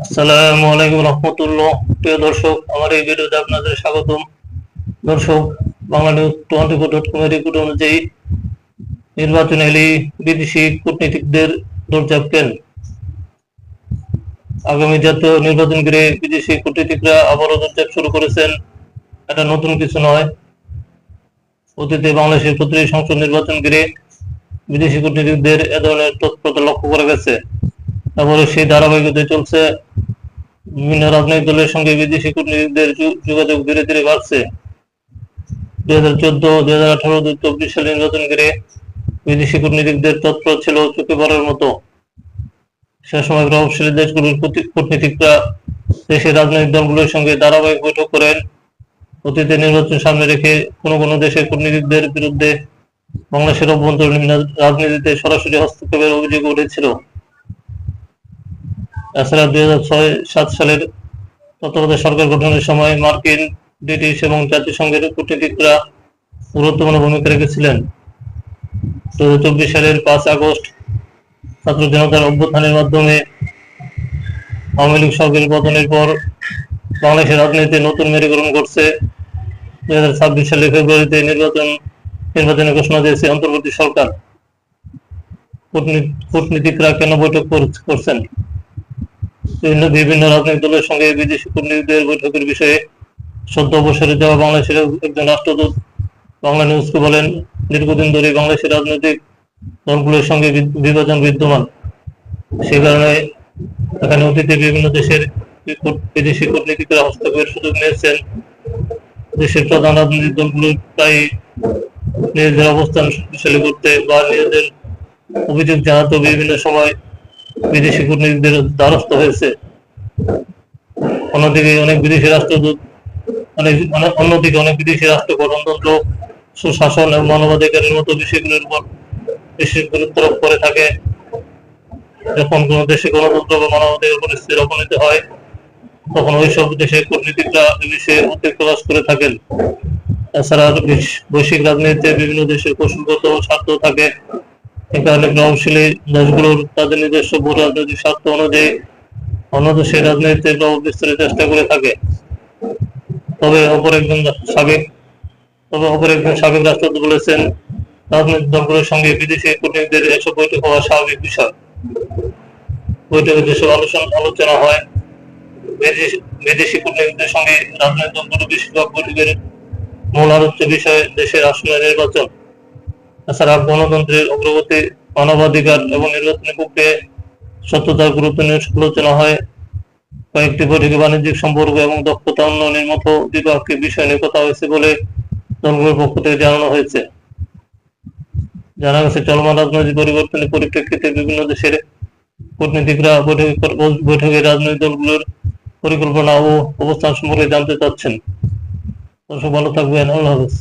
আসসালামু আলাইকুম রহমতুল্লাহ। প্রিয় দর্শক, আমার এই ভিডিওতে আপনাদের স্বাগতম। দর্শক Bangla news twenty four dot কমের রিপোর্ট অনুযায়ী নির্বাচন বিদেশি কূটনীতিকদের আগামী জাতীয় নির্বাচন ঘিরে বিদেশি কূটনীতিকরা আবারও দৌড়চাপ শুরু করেছেন। এটা নতুন কিছু নয়। অতীতে বাংলাদেশের প্রতিটি সংসদ নির্বাচন ঘিরে বিদেশি কূটনীতিকদের এ ধরনের তৎপরতা লক্ষ্য করা গেছে। তারপরে সেই ধারাবাহিকতায় চলছে বিভিন্ন রাজনৈতিক দলের সঙ্গে বিদেশি কূটনীতিকদের যোগাযোগ ধীরে ধীরে বাড়ছে। দুই হাজার চোদ্দ, দুই হাজার আঠারো, দুই চব্বিশ সালে নির্বাচন ঘিরে বিদেশি কূটনীতিকদের তৎপর ছিল চোখে পড়ার মতো। সে সময় প্রভাবশালী দেশগুলোর কূট- কূটনীতিকরা দেশের রাজনৈতিক দলগুলোর সঙ্গে ধারাবাহিক বৈঠক করেন। অতীতে নির্বাচন সামনে রেখে কোনো কোনো দেশের কূটনীতিকদের বিরুদ্ধে বাংলাদেশের অভ্যন্তরীণ রাজনীতিতে সরাসরি হস্তক্ষেপের অভিযোগ উঠেছিল। এছাড়া দুই হাজার ছয় সাত সালের তত্ত্বাবধায়ক সরকার গঠনের সময় মার্কিন ব্রিটিশ এবং জাতিসংঘের কূটনীতিকরা গুরুত্বপূর্ণ ভূমিকা রেখেছিলেন। দু হাজার চব্বিশ সালের পাঁচ আগস্ট ছাত্র জনতার অভ্যুত্থানের মাধ্যমে আওয়ামী লীগ সরকারের পতনের পর বাংলাদেশের রাজনীতিতে নতুন মেরুকরণ ঘটছে দুই হাজার ছাব্বিশ সালের ফেব্রুয়ারিতে নির্বাচন নির্বাচনের ঘোষণা দিয়েছে অন্তর্বর্তী সরকার। কূটনী- কূটনীতিকরা কেন বৈঠক কর- করছেন? বিভিন্ন বিভিন্ন রাজনৈতিক দলের সঙ্গে বিদেশি কূটনীতিকদের বৈঠকের বিষয়ে সদ্য অবসরে যাওয়া বাংলাদেশের একজন রাষ্ট্রদূত বাংলা নিউজকে বলেন, দীর্ঘদিন ধরে বাংলাদেশের রাজনৈতিক দলগুলোর সঙ্গে বিভাজন বিদ্যমান। সে কারণে এখানে অতীতে বিভিন্ন দেশের বিদেশি কূটনীতিকরা হস্তক্ষেপের সুযোগ নিয়েছেন। দেশের প্রধান রাজনৈতিক দলগুলো প্রায় নিজেদের অবস্থান শক্তিশালী করতে বা নিজেদের অভিযোগ জানাতে বিভিন্ন সময় বিদেশি কূটনীতিকদের দ্বারস্থ হয়েছে। অন্যদিকে অনেক বিদেশি রাষ্ট্রদূত অনেক অনেক- অন্যদিকে অনেক বিদেশি রাষ্ট্র, গঠনতন্ত্র, সুশাসন এবং মানবাধিকারের মতো বিষয়গুলোর উপর বেশি গুরুত্ব করে থাকে। যখন কোনো দেশে গণতন্ত্র বা মানবাধিকার পরিস্থিতির অবনতি হয়, তখন ওইসব দেশের কূটনীতিকরা এ বিষয়ে উদ্বেগ প্রকাশ করে থাকেন। বিশ- বৈশ্বিক রাজনীতিতে বিভিন্ন দেশের কৌশলগত স্বার্থ থাকে। এ কারণে প্রভাবশালী দেশগুলোর তাদের নিজস্ব ভূ রাজনৈতিক স্বার্থ অনুযায়ী অন্য দেশের রাজনীতিতে প্রভাব বিস্তারের চেষ্টা করে থাকে। তবে অপর একজন সাবেক, তবে অপর একজন সাবেক রাষ্ট্রদূত বলেছেন, রাজনৈতিক দলগুলোর সঙ্গে বিদেশি কূটনীতিকদের এসব বৈঠক হওয়া স্বাভাবিক বিষয়। বৈঠকে যেসব আলোচনা আলোচনা হয়, বিদেশি বিদেশি কূটনীতিকদের সঙ্গে রাজনৈতিক দলগুলো বেশিরভাগ বৈঠকের মূল আলোচ্য বিষয় দেশের আসন্ন নির্বাচন। এছাড়া গণতন্ত্রের অগ্রগতি, মানবাধিকার এবং নির্বাচনী প্রক্রিয়ায় সত্যতার গুরুত্ব নিয়ে আলোচনা হয়। কয়েকটি বৈঠকে বাণিজ্যিক সম্পর্ক এবং দক্ষতা উন্নয়নের মতো দ্বিপাক্ষিক বিষয় নিয়ে কথা হয়েছে বলে দলগুলোর পক্ষ থেকে জানানো হয়েছে। জানা গেছে, চলমান রাজনৈতিক পরিবর্তনের পরিপ্রেক্ষিতে বিভিন্ন দেশের কূটনীতিকরা বৈঠকে রাজনৈতিক দলগুলোর পরিকল্পনা ও অবস্থান সম্পর্কে জানতে চাচ্ছেন। দর্শক, ভালো থাকবেন। আল্লাহ হাফেজ।